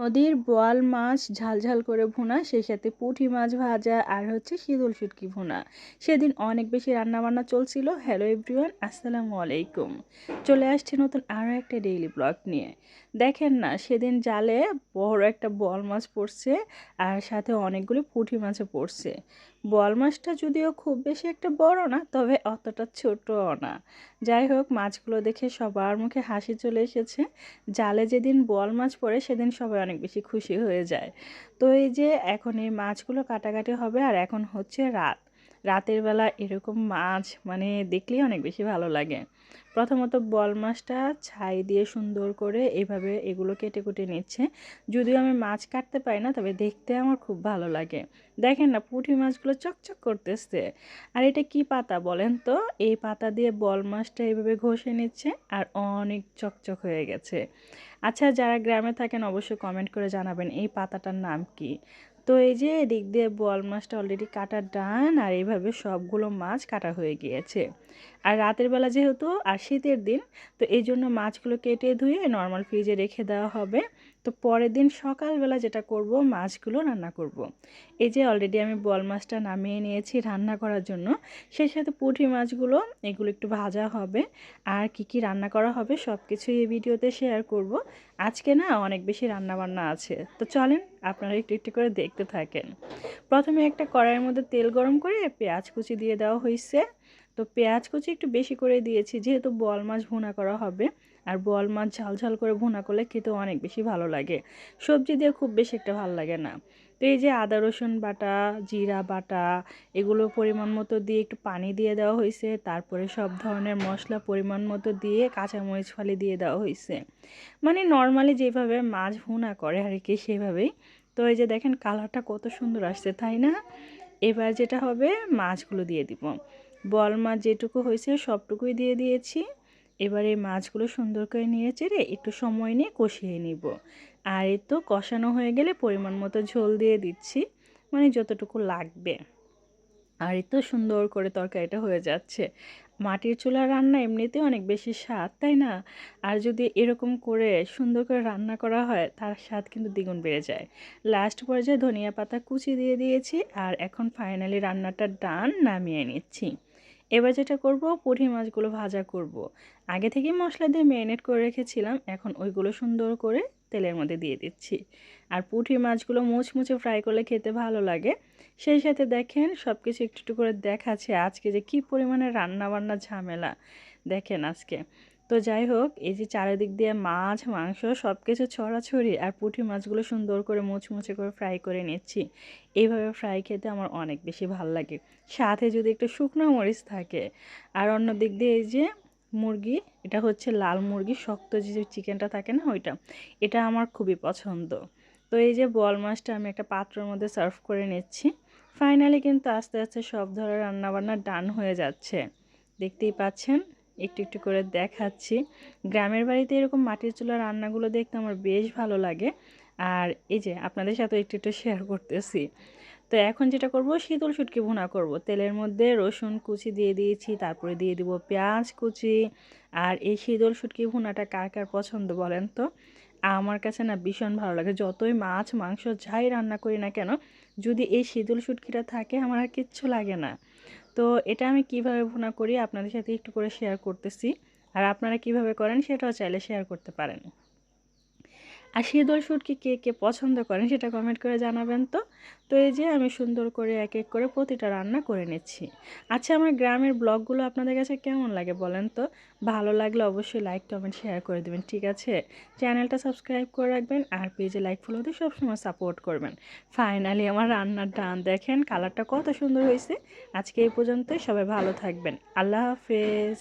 নদীর বোয়াল মাছ ঝালঝাল করে ভুনা, সেই সাথে পুঁটি মাছ ভাজা আর হচ্ছে শীতল শুটকি ভুনা। সেদিন অনেক বেশি রান্নাবান্না চলছিল। হ্যালো এভরিওয়ান আসসালামু আলাইকুম। চলে আসছে নতুন আরও একটা ডেইলি ব্লগ নিয়ে। দেখেন না, সেদিন জালে বড় একটা বল মাছ পড়ছে আর সাথে অনেকগুলি পুঁটি মাছও পড়ছে। বল মাছটা যদিও খুব বেশি একটা বড় না, তবে অতটা ছোটও না। যাই হোক, মাছগুলো দেখে সবার মুখে হাসি চলে এসেছে। জালে যেদিন বল মাছ পড়ে, সেদিন সবাই অনেক বেশি খুশি হয়ে যায়। তো এই যে এখন এই মাছগুলো কাটাকাটি হবে আর এখন হচ্ছে রাত। রাতের বেলা এরকম মাছ মানে দেখলেই অনেক বেশি ভালো লাগে। প্রথমত বল মাছটা ছাই দিয়ে সুন্দর করে এভাবে এগুলো কেটে কুটে নিচ্ছে। যদিও আমি মাছ কাটতে পারি না, তবে দেখতে আমার খুব ভালো লাগে। দেখেন না, পুঁটি মাছগুলো চকচক করতেছে। আর এটা কি পাতা বলেন তো? এই পাতা দিয়ে বল মাছটা এইভাবে ঘষে নিচ্ছে আর অনেক চকচক হয়ে গেছে। আচ্ছা যারা গ্রামে থাকেন অবশ্যই কমেন্ট করে জানাবেন এই পাতাটার নাম কি। তো এই যে এদিক দিয়ে বোয়াল মাছটা অলরেডি কাটা ডান, আর এইভাবে সবগুলো মাছ কাটা হয়ে গিয়েছে। আর রাতের বেলা যেহেতু, আর শীতের দিন, তো এই জন্য মাছগুলো কেটে ধুয়ে নর্মাল ফ্রিজে রেখে দেওয়া হবে। তো পরের দিন সকালবেলা যেটা করব, মাছগুলো রান্না করব। এই যে অলরেডি আমি বল মাছটা নামিয়ে নিয়েছি রান্না করার জন্য, সেই সাথে পুঁটি মাছগুলো, এগুলো একটু ভাজা হবে। আর কি কি রান্না করা হবে সব কিছুই এই ভিডিওতে শেয়ার করব। আজকে না অনেক বেশি রান্না বান্না আছে। তো চলেন আপনারা একটু একটু করে দেখতে থাকেন। প্রথমে একটা কড়াইয়ের মধ্যে তেল গরম করে পেঁয়াজ কুচি দিয়ে দেওয়া হয়েছে তো পেঁয়াজ কুচি একটু বেশি করে দিয়েছি, যেহেতু বল মাছ ভুনা করা হবে। আর বল মাছ ঝাল ঝাল করে ভুনা করলে খেতে অনেক বেশি ভালো লাগে। সবজি দিয়ে খুব বেশি একটা ভালো লাগে না। তো এই যে আদা, রসুন বাটা, জিরা বাটা, এগুলো পরিমাণ মতো দিয়ে একটু পানি দিয়ে দেওয়া হয়েছে। তারপরে সব ধরনের মশলা পরিমাণ মতো দিয়ে কাঁচামরিচ ফালি দিয়ে দেওয়া হয়েছে। মানে নর্মালি যেভাবে মাছ ভুনা করে আর কি সেভাবেই। তো এই যে দেখেন কালারটা কত সুন্দর আসছে, তাই না? এবার যেটা হবে মাছগুলো দিয়ে দিব। বল মাছ যেটুকু হয়েছে সবটুকুই দিয়ে দিয়েছি। এবার এই মাছগুলো সুন্দর করে নিয়ে চেড়ে একটু সময় নিয়ে কষিয়ে নিব। আর এই তো কষানো হয়ে গেলে পরিমাণ মতো ঝোল দিয়ে দিচ্ছি মানে যতটুকু লাগবে। আর এই তো সুন্দর করে তরকারিটা হয়ে যাচ্ছে। মাটির চুলা রান্না এমনিতে অনেক বেশি স্বাদ, তাই না? আর যদি এরকম করে সুন্দর করে রান্না করা হয়, তার স্বাদ কিন্তু দ্বিগুণ বেড়ে যায়। লাস্ট পর্যায়ে ধনিয়া পাতা কুচি দিয়ে দিয়েছি, আর এখন ফাইনালি রান্নাটা ডান নামিয়ে নিচ্ছি। এবার যেটা করব পুঁটি মাছগুলো ভাজা করব। আগে থেকে মশলা দিয়ে ম্যারিনেট করে রেখেছিলাম, এখন ওইগুলো সুন্দর করে তেলের মধ্যে দিয়ে দিচ্ছি। আর পুঁটি মাছগুলো মুচমুচে ফ্রাই করলে খেতে ভালো লাগে। সেই সাথে দেখেন সব কিছু একটু একটু করে দেখাচ্ছে আজকে যে কি পরিমাণে রান্না বান্না ঝামেলা। দেখেন আজকে। তো যাই হোক, এই যে চারিদিক দিয়ে মাছ, মাংস সব কিছু ছড়াছড়ি আর পুঁটি মাছগুলো সুন্দর করে মুচমুচে করে ফ্রাই করে নিচ্ছি। এইভাবে ফ্রাই খেতে আমার অনেক বেশি ভালো লাগে। সাথে যদি একটু শুকনো মরিচ থাকে আর অন্য দিক দিয়ে এই যে মুরগি, এটা হচ্ছে লাল মুরগি, শক্ত যে চিকেনটা থাকে না ওইটা, এটা আমার খুবই পছন্দ। তো এই যে বল মাছটা আমি একটা পাত্রের মধ্যে সার্ভ করে নিচ্ছি। ফাইনালি কিন্তু আস্তে আস্তে সব ধরনের রান্নাবান্না ডান হয়ে যাচ্ছে। দেখতেই পাচ্ছেন? একটু একটু করে দেখাচ্ছি। গ্রামের বাড়িতে এরকম মাটির চুলা রান্নাগুলো দেখতে আমার বেশ ভালো লাগে। আর এই যে আপনাদের সাথে একটু একটু শেয়ার করতেছি। তো এখন যেটা করব, শীতল শুটকি ভুনা করব। তেলের মধ্যে রসুন কুচি দিয়ে দিয়েছি, তারপরে দিয়ে দিব পেঁয়াজ কুচি। আর এই শীতল শুটকি ভুনাটা কার কার পছন্দ বলেন তো? আমার কাছে না ভীষণ ভালো লাগে। যতই মাছ, মাংস, যাই রান্না করি না কেন, যদি এই শীতল শুটকিটা থাকে, আমার আর কিচ্ছু লাগে না। তো এটা আমি কীভাবে ভুনা করি আপনাদের সাথে একটু করে শেয়ার করতেছি। আর আপনারা কীভাবে করেন সেটাও চাইলে শেয়ার করতে পারেন। আর শীতল শুটকি কে কে পছন্দ করেন সেটা কমেন্ট করে জানাবেন তো। তো এই যে আমি সুন্দর করে এক এক করে প্রতিটা রান্না করে নিচ্ছি। আচ্ছা আমার গ্রামের ব্লগগুলো আপনাদের কাছে কেমন লাগে বলেন তো? ভালো লাগলে অবশ্যই লাইক কমেন্ট শেয়ার করে দেবেন, ঠিক আছে? চ্যানেলটা সাবস্ক্রাইব করে রাখবেন আর পেজে লাইক ফলো দিয়ে সবসময় সাপোর্ট করবেন। ফাইনালি আমার রান্নার ডান দেখেন কালারটা কত সুন্দর হয়েছে। আজকে এই পর্যন্তই, সবাই ভালো থাকবেন। আল্লাহ হাফেজ।